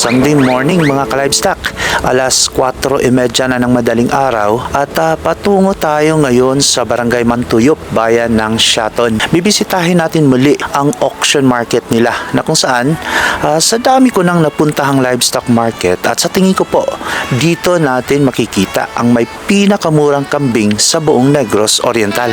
Sunday morning mga ka-livestock. Alas 4.30 na ng madaling araw at ah, patungo tayo ngayon sa Barangay Mantuyop, bayan ng Shaton. Bibisitahin natin muli ang auction market nila na kung saan ah, sa dami ko nang napuntahang livestock market at sa tingin ko po dito natin makikita ang may pinakamurang kambing sa buong Negros Oriental.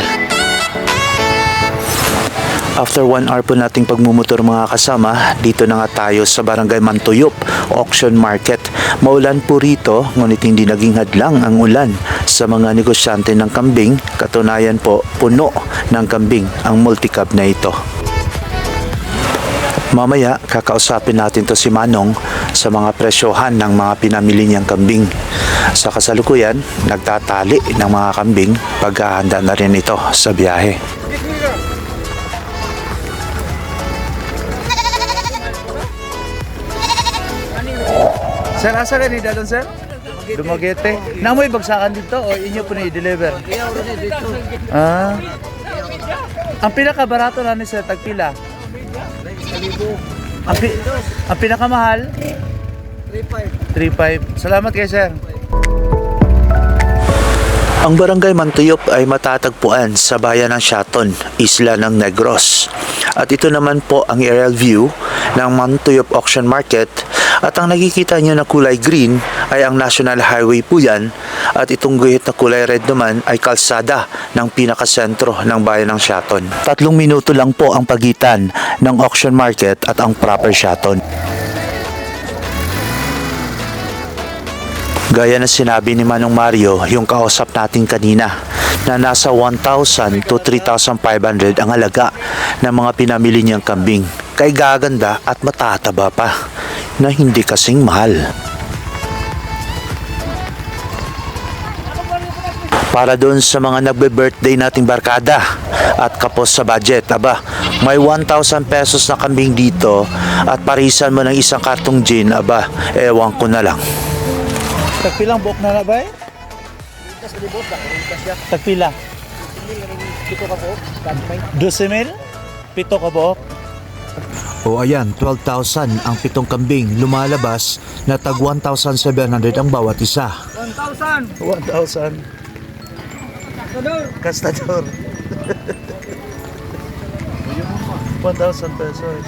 After one hour po nating pagmumotor mga kasama, dito na nga tayo sa Barangay Mantuyop, Auction Market. Maulan po rito, ngunit hindi naging hadlang ang ulan sa mga negosyante ng kambing. Katunayan po, puno ng kambing ang multicab na ito. Mamaya, kakausapin natin to si Manong sa mga presyohan ng mga pinamili niyang kambing. Sa kasalukuyan, nagtatali ng mga kambing paghahanda na rin ito sa biyahe. Sir, asa ka ni Dalon, sir? Dumaguete. Namoy bagsakan dito o inyo po na i-deliver? Ah. Ang pinakabarato na ni sir, tagpila? Ang, pi- ang pinakamahal? 3.5. 3.5. Salamat kay sir. Ang barangay Mantuyop ay matatagpuan sa bayan ng Shaton, isla ng Negros. At ito naman po ang aerial view ng Mantuyop Auction Market at ang nakikita nyo na kulay green ay ang National Highway po yan at itong guhit na kulay red naman ay kalsada ng pinakasentro ng bayan ng Shaton. Tatlong minuto lang po ang pagitan ng auction market at ang proper Shaton. Gaya na sinabi ni Manong Mario, yung kausap natin kanina, na nasa 1,000 to 3,500 ang halaga ng mga pinamili niyang kambing. Kay gaganda at matataba pa, na hindi kasing mahal. Para doon sa mga nagbe-birthday nating barkada at kapos sa budget, aba, may 1,000 pesos na kambing dito at parisan mo ng isang kartong gin, aba, ewan ko na lang. Tagpilang buok na na ba eh? Tagpila? Pito ka buok? 12 mil? Pito ka buok? O ayan, 12,000 ang pitong kambing lumalabas na tag 1,700 ang bawat isa. 1,000! 1,000. Kastador. 1,000 pesos.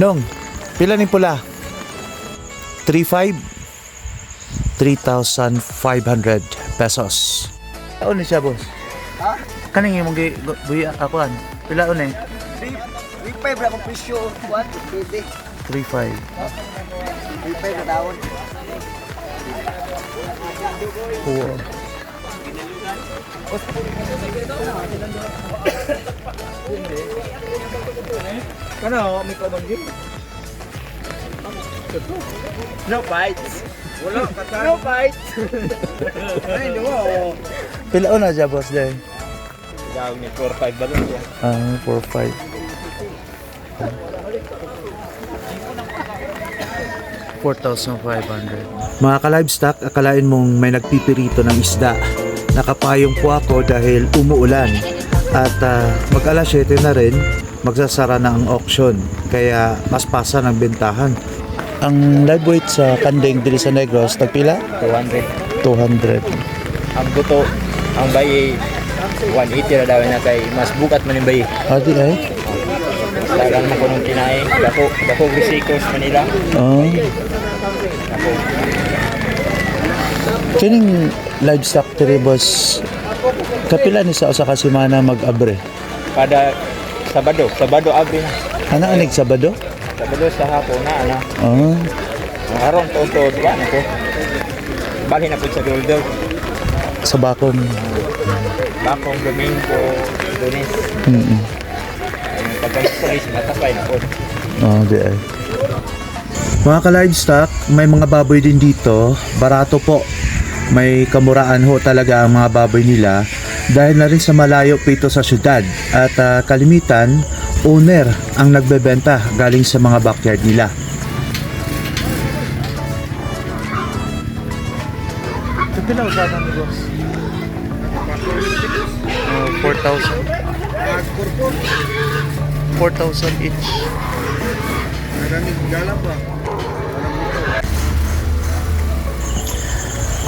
Nong, pila ni pula? 3,500? 3,500 pesos. Ano ni siya, boss? Ha? Kaning imong gi buya akuan. Pila ni? 3,500 lang ang presyo. 1, pwede. 3,500. 3,500 na daon. Oo. Kano, may kabangin? No fights. Wala, No fights. Ay, di mo. Pila na siya, boss day? Daw ni 4-5 ba lang yan? Ah, 4,500. $4,500. Mga ka-livestock, akalain mong may nagpipirito ng isda. Nakapayong po ako dahil umuulan. At ah, mag alas 7 na rin, magsasara na ang auction. Kaya paspasa ng bentahan. Ang live weight sa kanding dili sa Negros, tagpila? 200. 200. Ang buto, ang bayi, 180 na daw na kay mas bukat man yung bayi. Adi ay? Lagang na ko nung kinain. Dako, dako Grisicos, Manila. Oh. Dako. Kining livestock tribos kapila ni sa usa ka semana mag-abre. Kada Sabado, Sabado abi na. Ana anig Sabado? Sabado sa hapon na, ana. Oh. Ang aron to to, diba na ko. Bali na po sa Doldo. Sa bakon. Bakong Domingo, Lunes. Mm. Ang pagkamukulis, matapay na po. Oh, di ay. Mga ka-livestock, may mga baboy din dito. Barato po. May kamuraan ho talaga ang mga baboy nila dahil na rin sa malayo po ito sa syudad. At ah, kalimitan, owner ang nagbebenta galing sa mga backyard nila. Kapila usapan ni boss? Uh, 4,000. 4,000 each.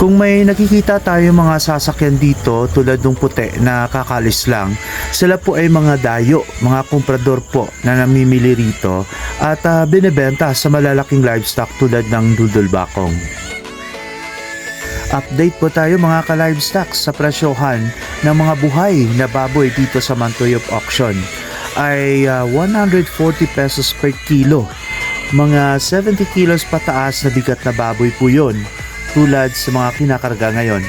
Kung may nakikita tayo mga sasakyan dito tulad ng puti na kakalis lang, sila po ay mga dayo, mga komprador po na namimili rito at ah, binebenta sa malalaking livestock tulad ng dudulbakong. Update po tayo mga ka-livestock sa presyohan ng mga buhay na baboy dito sa Mantuyop Auction ay ah, 140 pesos per kilo. Mga 70 kilos pataas na bigat na baboy po yun tulad sa mga kinakarga ngayon.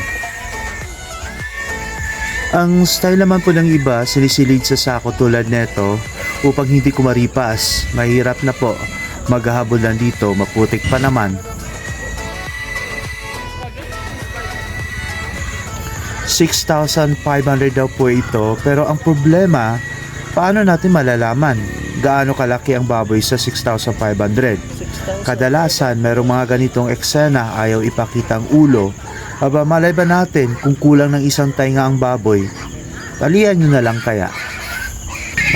Ang style naman po ng iba, sinisilid sa sako tulad neto upang hindi kumaripas. Mahirap na po. Maghahabol lang dito, maputik pa naman. 6,500 daw po ito pero ang problema, paano natin malalaman gaano kalaki ang baboy sa 6,500? Kadalasan, merong mga ganitong eksena ayaw ipakita ang ulo. Aba, malay ba natin kung kulang ng isang tainga ang baboy? Talian nyo na lang kaya.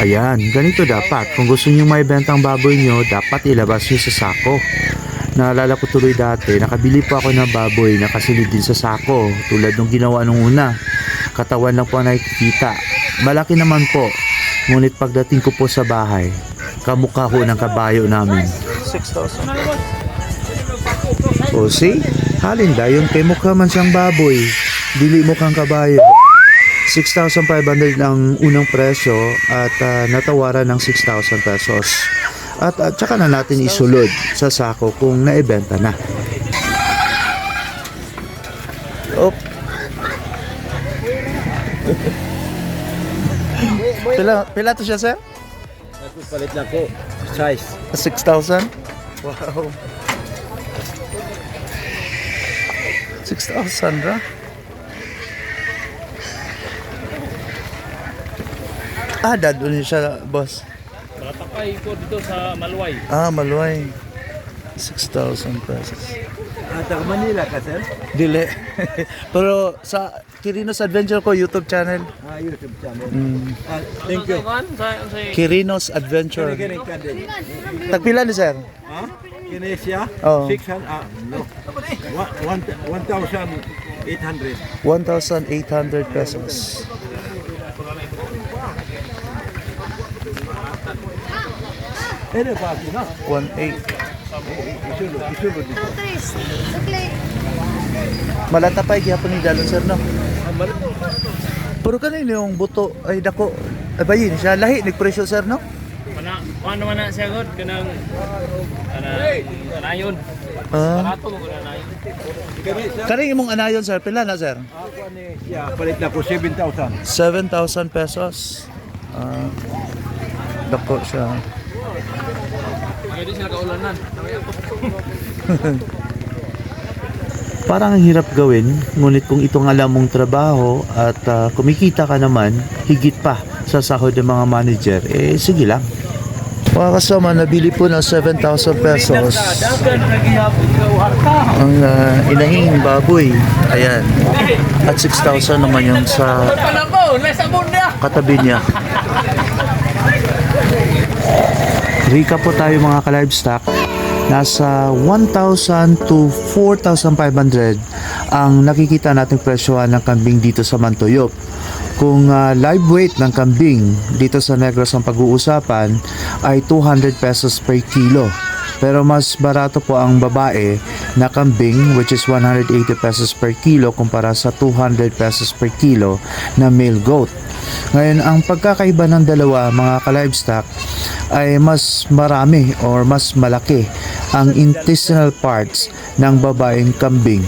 Ayan, ganito dapat. Kung gusto nyo may bentang baboy nyo, dapat ilabas nyo sa sako. Naalala ko tuloy dati, nakabili po ako ng baboy na kasilid din sa sako, tulad nung ginawa nung una. Katawan lang po ang nakikita. Malaki naman po, ngunit pagdating ko po sa bahay, kamukha ko ng kabayo namin. 6,000. O see? Halin dayon kay mukha man siyang baboy. Dili mo kang kabayo. 6,500 ang unang presyo at ah, natawaran ng 6,000 pesos. At at saka na natin isulod sa sako kung naibenta na. Op. pila, pila to siya, sir? Ako palit na ko. Size. 6,000? Wow. 6,000 ra? Ah, dado niya siya, boss. Matakay ko dito sa Malway. Ah, maluway. 6,000 pesos. Taga Manila ka, sir? Dili. Pero sa Kirinos Adventure ko YouTube channel. Ah, YouTube channel. Mm. Ah, thank you. Kirinos Adventure. Kini. Tagpila ni sir? Ha? Kini siya? Oo. 600, ah, no. Wa- one- 1,800. 1,800 pesos. Ano pa ako na? 1,800. Isulod, dito. Malatapay gyapon ni dalon sir no. Pero kanino yung buto ay dako. Ay bayin siya lahi nagpresyo sir no. mana ano man na siya god kanang ana anayon. Ah. Barato mo ko anayon. Kani imong anayon sir pila na sir? Ako ni siya, palit na ko 7,000. 7,000 pesos. Ah. dako siya. Pwede sila kaulanan. Parang ang hirap gawin, ngunit kung itong alam mong trabaho at ah, kumikita ka naman, higit pa sa sahod ng mga manager, eh sige lang. Mga kasama, nabili po ng 7,000 pesos ang ah, inahing baboy. Ayan. At 6,000 naman yung sa katabi niya. Rika po tayo mga ka-livestock. Nasa 1,000 to 4,500 ang nakikita nating presyohan ng kambing dito sa Mantuyop. Kung ah, live weight ng kambing dito sa Negros ang pag-uusapan ay 200 pesos per kilo. Pero mas barato po ang babae na kambing which is 180 pesos per kilo kumpara sa 200 pesos per kilo na male goat. Ngayon, ang pagkakaiba ng dalawa mga ka-livestock ay mas marami or mas malaki ang intestinal parts ng babaeng kambing.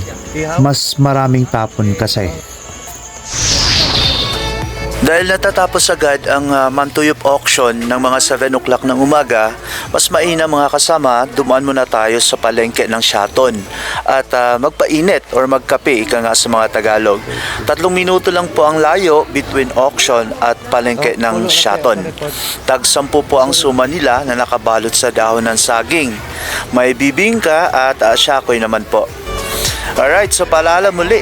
Mas maraming tapon kasi. Dahil natatapos agad ang uh, Mantuyop auction ng mga 7 o'clock ng umaga, mas maina mga kasama, dumaan muna tayo sa palengke ng Shaton at ah, magpainit or magkape, ika nga sa mga Tagalog. Tatlong minuto lang po ang layo between auction at palengke ng Shaton. Tag 10 po ang suma nila na nakabalot sa dahon ng saging. May bibingka at uh, syakoy naman po. Alright, so paalala muli,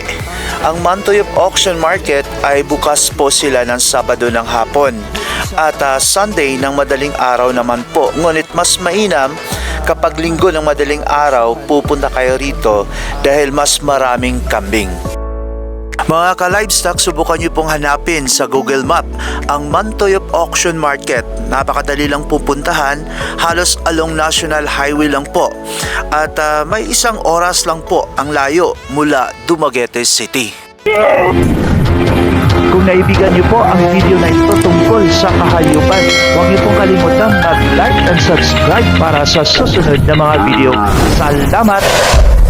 ang Mantuyop Auction Market ay bukas po sila ng Sabado ng hapon at ah, Sunday ng madaling araw naman po. Ngunit mas mainam kapag linggo ng madaling araw, pupunta kayo rito dahil mas maraming kambing. Mga ka-livestock, subukan niyo pong hanapin sa Google Map ang Mantoyop Auction Market. Napakadali lang pupuntahan, halos along National Highway lang po. At ah, may isang oras lang po ang layo mula Dumaguete City. Kung naibigan niyo po ang video na ito tungkol sa kahayupan, huwag niyo pong kalimutang mag-like and subscribe para sa susunod na mga video. Salamat!